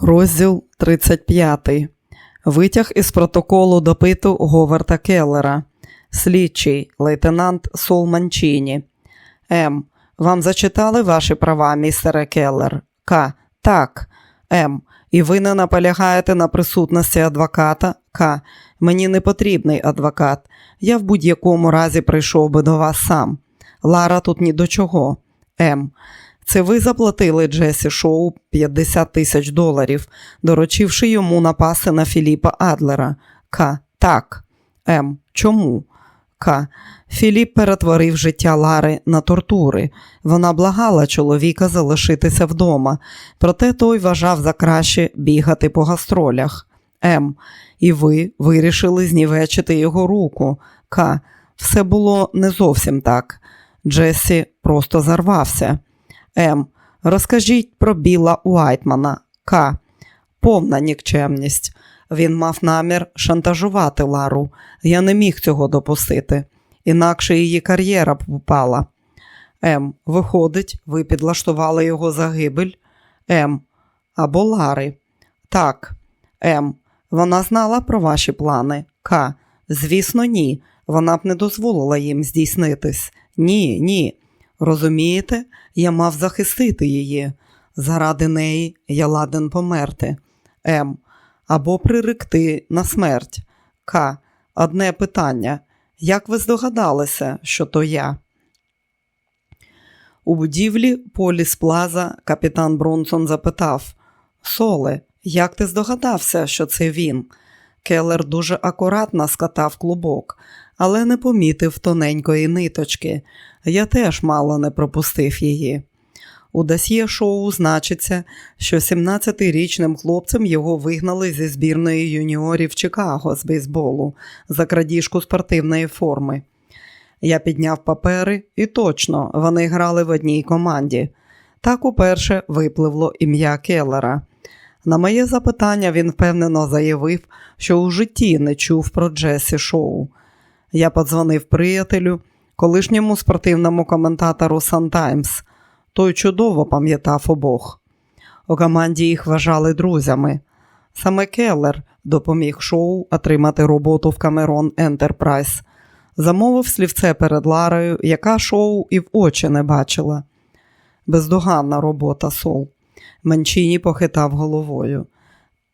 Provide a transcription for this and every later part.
Розділ 35. Витяг із протоколу допиту Говарда Келлера. Слідчий лейтенант Сол Манчіні. М. Вам зачитали ваші права, містере Келлер? К. Так. М. І ви не наполягаєте на присутності адвоката? К. Мені не потрібний адвокат. Я в будь-якому разі прийшов би до вас сам. Лара тут ні до чого. М. Це ви заплатили Джесі Шоу 50 тисяч доларів, доручивши йому напасти на Філіпа Адлера. К. Так. М. Чому? К. Філіп перетворив життя Лари на тортури. Вона благала чоловіка залишитися вдома, проте той вважав за краще бігати по гастролях. М. І ви вирішили знівечити його руку. К. Все було не зовсім так. Джесі просто зарвався. М. Розкажіть про Біла Уайтмана. К. Повна нікчемність. Він мав намір шантажувати Лару. Я не міг цього допустити. Інакше її кар'єра б впала. М. Виходить, ви підлаштували його загибель. М. Або Лари. Так. М. Вона знала про ваші плани. К. Звісно, ні. Вона б не дозволила їм здійснитись. Ні, ні. Розумієте, я мав захистити її. Заради неї я ладен померти. М. Або приректи на смерть. К. Одне питання. Як ви здогадалися, що то я? У будівлі Поліс Плаза капітан Бронсон запитав Соле, як ти здогадався, що це він? Келлер дуже акуратно скатав клубок, але не помітив тоненької ниточки. Я теж мало не пропустив її. У досьє шоу значиться, що 17-річним хлопцем його вигнали зі збірної юніорів Чикаго з бейсболу за крадіжку спортивної форми. Я підняв папери, і точно вони грали в одній команді. Так уперше випливло ім'я Келлера. На моє запитання він впевнено заявив, що у житті не чув про Джесі Шоу. Я подзвонив приятелю, колишньому спортивному коментатору Сан Таймс. Той чудово пам'ятав обох. У команді їх вважали друзями. Саме Келлер допоміг шоу отримати роботу в Камерон Ентерпрайз. Замовив слівце перед Ларою, яка шоу і в очі не бачила. Бездоганна робота, Сол. Манчіні похитав головою.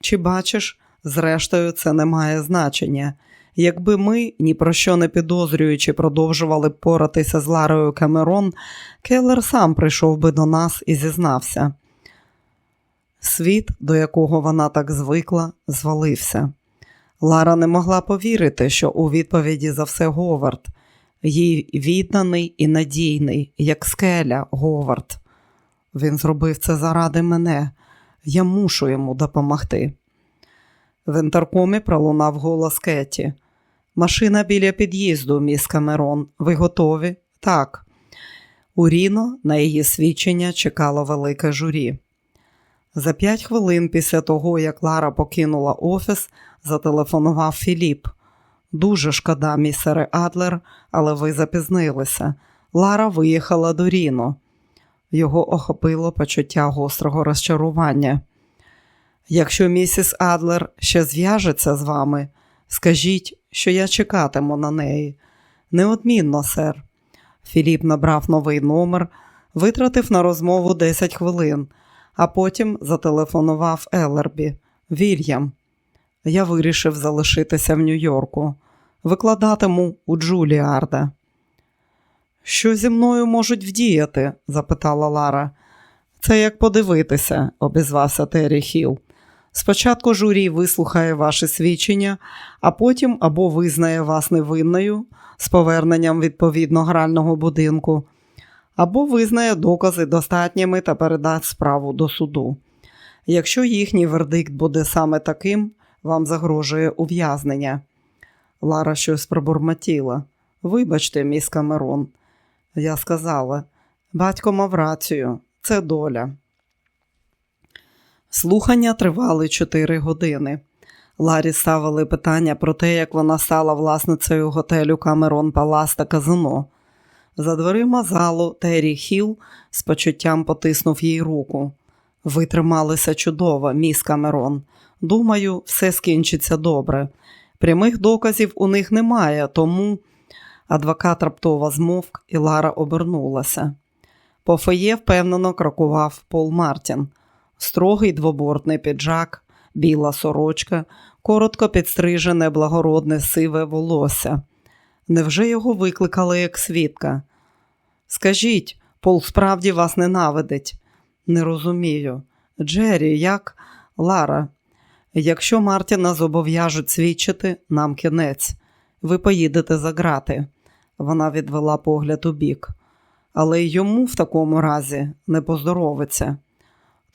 Чи бачиш, зрештою, це не має значення. Якби ми, ні про що не підозрюючи, продовжували поратися з Ларою Камерон, Келлер сам прийшов би до нас і зізнався. Світ, до якого вона так звикла, звалився. Лара не могла повірити, що у відповіді за все Говард, їй відданий і надійний, як скеля Говард. Він зробив це заради мене. Я мушу йому допомогти. В інтеркомі пролунав голос Кеті. Машина біля під'їзду, міс Камерон. Ви готові? Так. У Ріно на її свідчення чекало велике журі. За п'ять хвилин після того, як Лара покинула офіс, зателефонував Філіп. Дуже шкода, місере Адлер, але ви запізнилися. Лара виїхала до Ріно. Його охопило почуття гострого розчарування. Якщо місіс Адлер ще зв'яжеться з вами, скажіть, що я чекатиму на неї. Неодмінно, сер. Філіп набрав новий номер, витратив на розмову 10 хвилин, а потім зателефонував Елербі. Вільям. Я вирішив залишитися в Нью-Йорку. Викладатиму у Джуліарда. Що зі мною можуть вдіяти? запитала Лара. Це як подивитися, обізвався Террі Хіл. Спочатку журі вислухає ваше свідчення, а потім або визнає вас невинною з поверненням відповідно грального будинку, або визнає докази достатніми та передасть справу до суду. Якщо їхній вердикт буде саме таким, вам загрожує ув'язнення. Лара щось пробурмотіла. Вибачте, міс Камерон. Я сказала, батько мав рацію, це доля. Слухання тривали чотири години. Ларі ставили питання про те, як вона стала власницею готелю Камерон Палас та Казино. За дверима залу Террі Хіл з почуттям потиснув їй руку. Ви трималися чудово, міс Камерон. Думаю, все скінчиться добре. Прямих доказів у них немає, тому адвокат раптово змовк, і Лара обернулася. По фоє впевнено крокував Пол Мартін. Строгий двобортний піджак, біла сорочка, коротко підстрижене благородне сиве волосся. Невже його викликали як свідка? Скажіть, Пол справді вас ненавидить. Не розумію. Джері, як Лара, якщо Мартіна зобов'яжуть свідчити, нам кінець. Ви поїдете за грати. Вона відвела погляд у бік. Але й йому в такому разі не поздоровиться.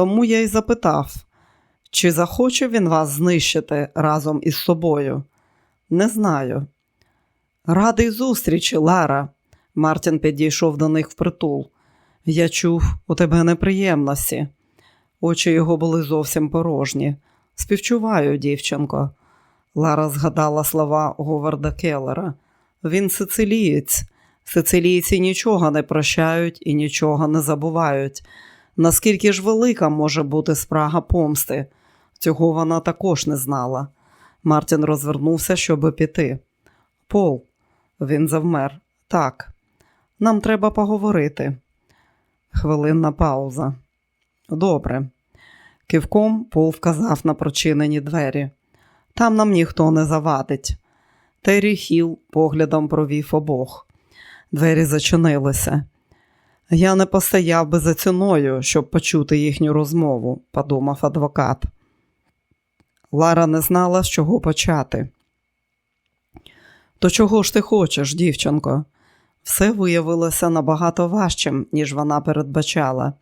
Тому я й запитав, чи захоче він вас знищити разом із собою? Не знаю. Радий зустрічі, Лара. Мартін підійшов до них впритул. Я чув, у тебе неприємності. Очі його були зовсім порожні. Співчуваю, дівчинко. Лара згадала слова Говарда Келлера. Він сицилієць. Сицилійці нічого не прощають і нічого не забувають. Наскільки ж велика може бути спрага помсти? Цього вона також не знала. Мартін розвернувся, щоб піти. Пол, він завмер. Так, нам треба поговорити. Хвилинна пауза. Добре. Кивком Пол вказав на прочинені двері. Там нам ніхто не завадить. Террі Хіл поглядом провів обох. Двері зачинилися. Я не постояв би за ціною, щоб почути їхню розмову, подумав адвокат. Лара не знала, з чого почати. То чого ж ти хочеш, дівчинко? Все виявилося набагато важчим, ніж вона передбачала.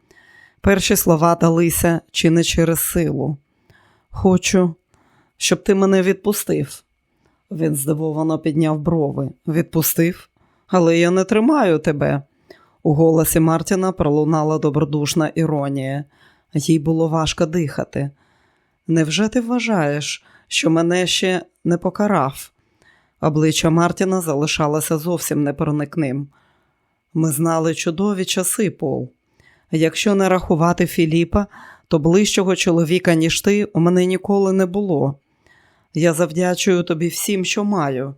Перші слова далися чи не через силу. Хочу, щоб ти мене відпустив. Він здивовано підняв брови. Відпустив? Але я не тримаю тебе. У голосі Мартіна пролунала добродушна іронія. Їй було важко дихати. Невже ти вважаєш, що мене ще не покарав? Обличчя Мартіна залишалося зовсім непроникним. Ми знали чудові часи, Пол. Якщо не рахувати Філіпа, то ближчого чоловіка, ніж ти, у мене ніколи не було. Я завдячую тобі всім, що маю.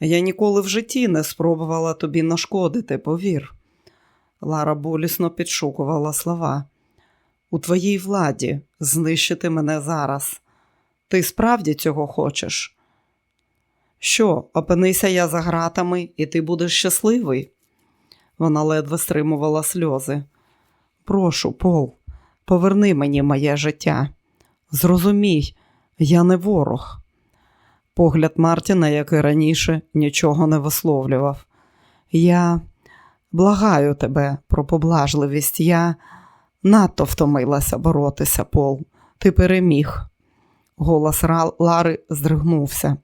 Я ніколи в житті не спробувала тобі нашкодити, повір. Лара болісно підшукувала слова. У твоїй владі знищити мене зараз. Ти справді цього хочеш? Що, опинися я за гратами, і ти будеш щасливий? Вона ледве стримувала сльози. Прошу, Пол, поверни мені моє життя. Зрозумій, я не ворог. Погляд Мартіна, як і раніше, нічого не висловлював. Я благаю тебе про поблажливість. Я надто втомилася боротися, Пол. Ти переміг. Голос Лари здригнувся.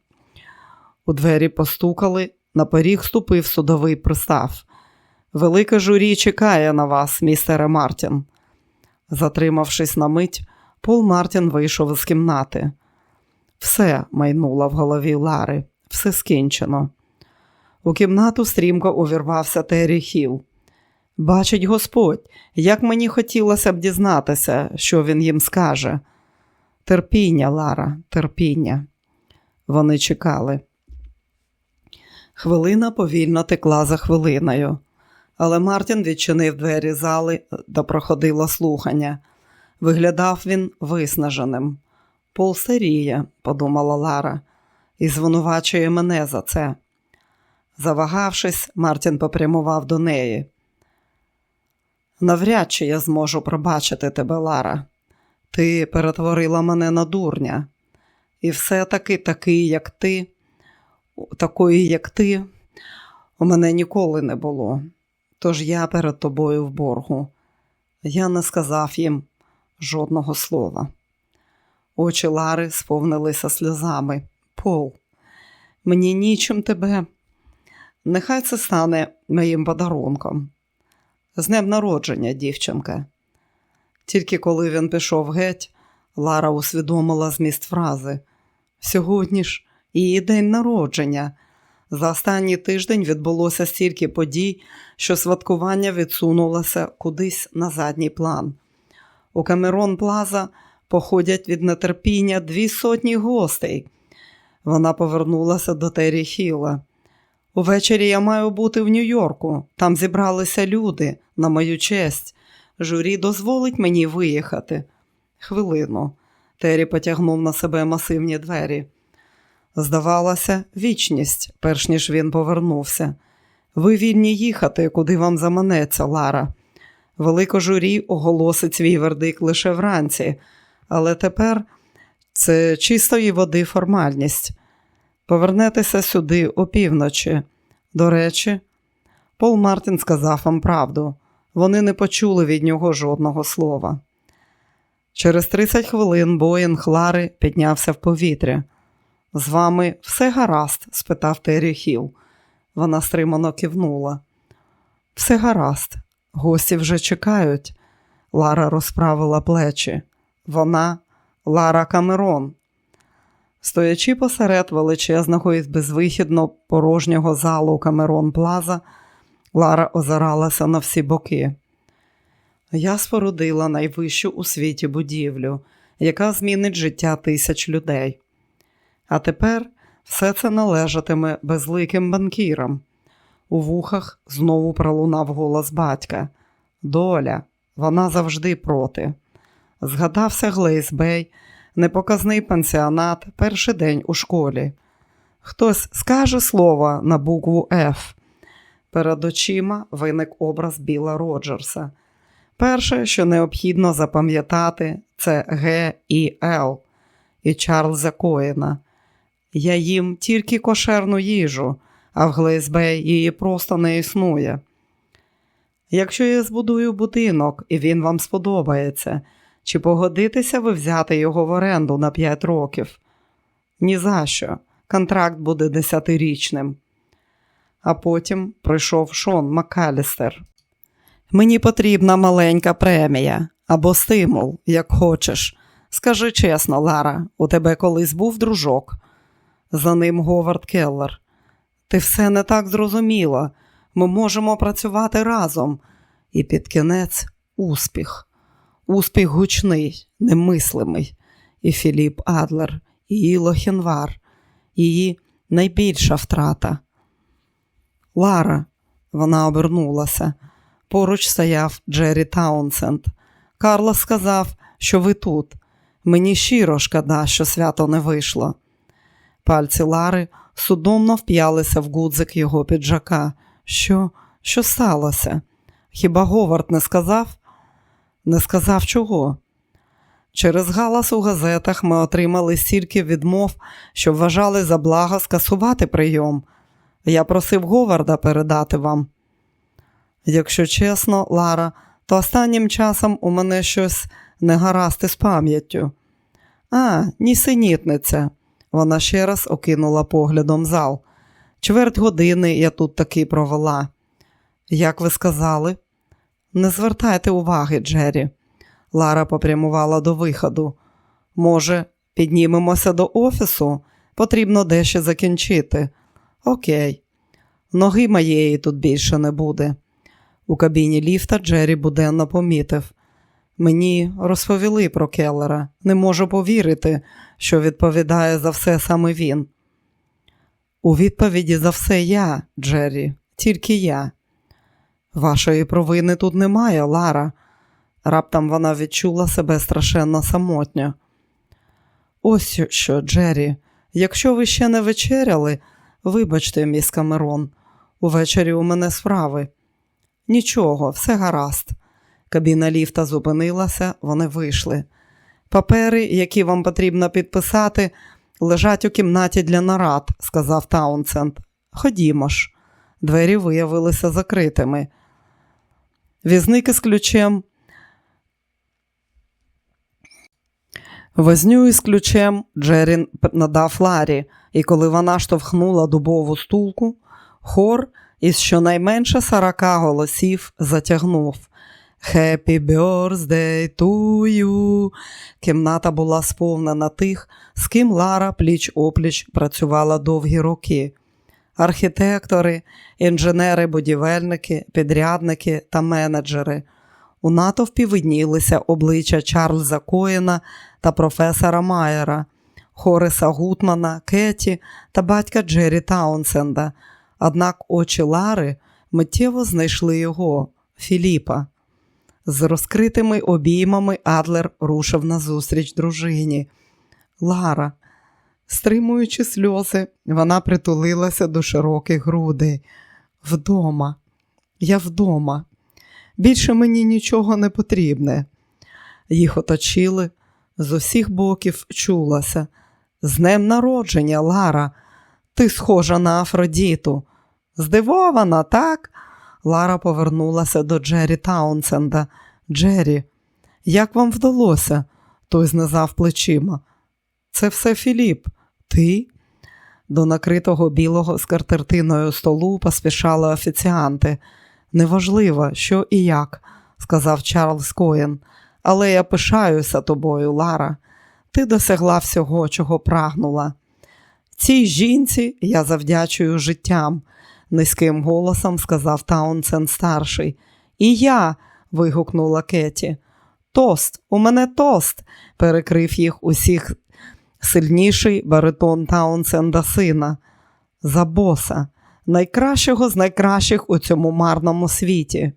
У двері постукали, на поріг ступив судовий пристав. Велике журі чекає на вас, містере Мартін. Затримавшись на мить, Пол Мартін вийшов з кімнати. Все майнула в голові Лари, все скінчено. У кімнату стрімко увірвався Террі Хіл. Бачить Господь, як мені хотілося б дізнатися, що він їм скаже. Терпіння, Лара, терпіння. Вони чекали. Хвилина повільно текла за хвилиною, але Мартін відчинив двері зали, де проходило слухання. Виглядав він виснаженим. Пол подумала Лара, і звинувачує мене за це. Завагавшись, Мартін попрямував до неї. Навряд чи я зможу пробачити тебе, Лара. Ти перетворила мене на дурня, і все-таки такий, як ти, такої, як ти, у мене ніколи не було. Тож я перед тобою в боргу. Я не сказав їм жодного слова. Очі Лари сповнилися сльозами. Пол, мені нічим тебе. Нехай це стане моїм подарунком. З днем народження, дівчинка. Тільки коли він пішов геть, Лара усвідомила зміст фрази. Сьогодні ж її день народження. За останній тиждень відбулося стільки подій, що святкування відсунулося кудись на задній план. У Камерон Плаза походять від нетерпіння дві сотні гостей. Вона повернулася до Террі Хіла. Увечері я маю бути в Нью-Йорку. Там зібралися люди на мою честь. Журі дозволить мені виїхати. Хвилину. Террі потягнув на себе масивні двері. Здавалося, вічність, перш ніж він повернувся. Ви вільні їхати, куди вам заманеться, Лара. Велико журі оголосить свій вердикт лише вранці, але тепер це чистої води формальність. Повернетеся сюди опівночі. До речі, Пол Мартін сказав вам правду. Вони не почули від нього жодного слова. Через 30 хвилин Боїнг Лари піднявся в повітря. З вами все гаразд? спитав Террі Хіл. Вона стримано кивнула. Все гаразд. Гості вже чекають. Лара розправила плечі. Вона Лара Камерон. Стоячи посеред величезного і безвихідно порожнього залу Камерон Плаза, Лара озиралася на всі боки. Я спорудила найвищу у світі будівлю, яка змінить життя тисяч людей. А тепер все це належатиме безликим банкірам. У вухах знову пролунав голос батька. Доля, вона завжди проти. Згадався Глейсбей, непоказний пансіонат, перший день у школі. Хтось скаже слово на букву Ф. Перед очима виник образ Біла Роджерса. Перше, що необхідно запам'ятати, це Г і Л і Чарльза Коїна. Я їм тільки кошерну їжу, а в Глейсбей її просто не існує. Якщо я збудую будинок і він вам сподобається, чи погодитеся ви взяти його в оренду на 5 років? Ні за що. Контракт буде десятирічним. А потім прийшов Шон Макалістер. Мені потрібна маленька премія або стимул, як хочеш. Скажи чесно, Лара, у тебе колись був дружок? За ним Говард Келлер. Ти все не так зрозуміла. Ми можемо працювати разом. І під кінець успіх. Успіх гучний, немислимий. І Філіп Адлер, і її Лохінвар, її найбільша втрата. Лара, вона обернулася. Поруч стояв Джері Таунсенд. Карло сказав, що ви тут. Мені щиро шкода, що свято не вийшло. Пальці Лари судомно вп'ялися в гудзик його піджака. Що, що сталося? Хіба Говард не сказав? Не сказав чого? Через галас у газетах ми отримали стільки відмов, що вважали за благо скасувати прийом. Я просив Говарда передати вам. Якщо чесно, Лара, то останнім часом у мене щось не гаразд із пам'яттю. А, нісенітниця. Вона ще раз окинула поглядом зал. Чверть години я тут таки провела. Як ви сказали? Не звертайте уваги, Джері. Лара попрямувала до виходу. Може, піднімемося до офісу? Потрібно дещо закінчити. Окей. Ноги моєї тут більше не буде. У кабіні ліфта Джері буденно помітив. Мені розповіли про Келлера. Не можу повірити, що відповідає за все саме він. У відповіді за все я, Джері, тільки я. Вашої провини тут немає, Лара. Раптом вона відчула себе страшенно самотньо. Ось що, Джері, якщо ви ще не вечеряли, вибачте, міс Камерон, увечері у мене справи. Нічого, все гаразд. Кабіна ліфта зупинилася, вони вийшли. Папери, які вам потрібно підписати, лежать у кімнаті для нарад, сказав Таунсенд. Ходімо ж. Двері виявилися закритими. Візник із ключем. Возню із ключем Джерін надав Ларі, і коли вона штовхнула дубову стулку, хор із щонайменше сорока голосів затягнув. «Happy birthday to you!» Кімната була сповнена тих, з ким Лара пліч-опліч працювала довгі роки. Архітектори, інженери, будівельники, підрядники та менеджери. У натовпі виднілися обличчя Чарльза Коєна та професора Майера, Хориса Гутмана, Кеті та батька Джері Таунсенда. Однак очі Лари миттєво знайшли його, Філіпа. З розкритими обіймами Адлер рушив назустріч дружині. Лара, стримуючи сльози, вона притулилася до широких грудей. Вдома, я вдома. Більше мені нічого не потрібне. Їх оточили, з усіх боків чулася. З днем народження, Лара, ти схожа на Афродіту. Здивована, так? Лара повернулася до Джері Таунсенда. Джері, як вам вдалося? Той знизав плечима. Це все Філіп. Ти? До накритого білого скатертиною столу поспішали офіціанти. Неважливо, що і як, сказав Чарльз Коєн, але я пишаюся тобою, Лара. Ти досягла всього, чого прагнула. Цій жінці я завдячую життям, низьким голосом сказав Таунсен старший. І я. вигукнула Кеті. Тост, у мене тост, перекрив їх усіх сильніший баритон Таунсенда сина. За боса, найкращого з найкращих у цьому марному світі.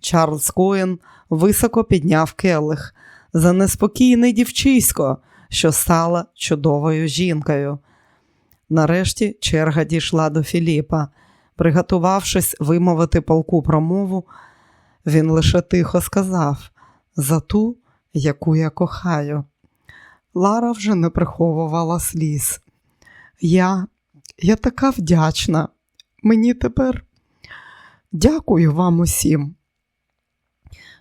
Чарльз Коен високо підняв келих за неспокійне дівчисько, що стала чудовою жінкою. Нарешті черга дійшла до Філіпа. Приготувавшись вимовити полку промову, він лише тихо сказав за ту, яку я кохаю. Лара вже не приховувала сліз. Я, я така вдячна. Мені тепер дякую вам усім.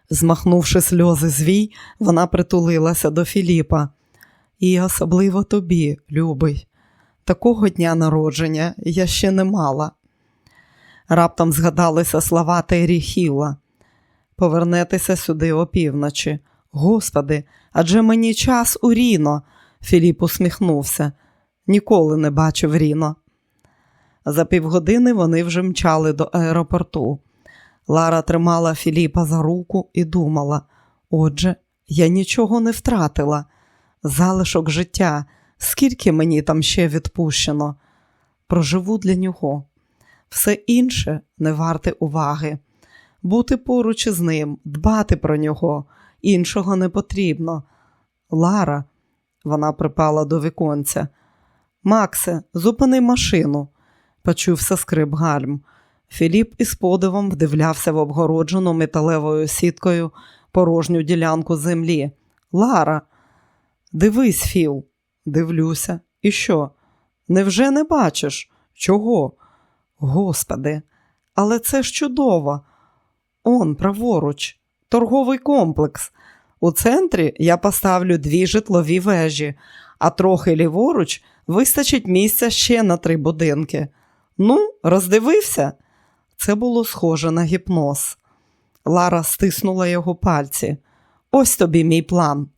Змахнувши сльози звій, вона притулилася до Філіпа. І особливо тобі, любий. Такого дня народження я ще не мала. Раптом згадалися слова Террі Хіла. Повернетеся сюди опівночі. Господи, адже мені час у Ріно. Філіп усміхнувся. Ніколи не бачив Ріно. За півгодини вони вже мчали до аеропорту. Лара тримала Філіпа за руку і думала: отже, я нічого не втратила. Залишок життя, скільки мені там ще відпущено. Проживу для нього. Все інше не варте уваги. Бути поруч із ним, дбати про нього, іншого не потрібно. Лара, вона припала до віконця. Максе, зупини машину, почувся скрип гальм. Філіп із подивом вдивлявся в обгороджену металевою сіткою порожню ділянку землі. Лара, дивись, Філ, дивлюся. І що? Невже не бачиш? Чого? Господи, але це ж чудово. Он, праворуч, торговий комплекс. У центрі я поставлю дві житлові вежі, а трохи ліворуч вистачить місця ще на три будинки. Ну, роздивився? Це було схоже на гіпноз. Лара стиснула його пальці. Ось тобі мій план.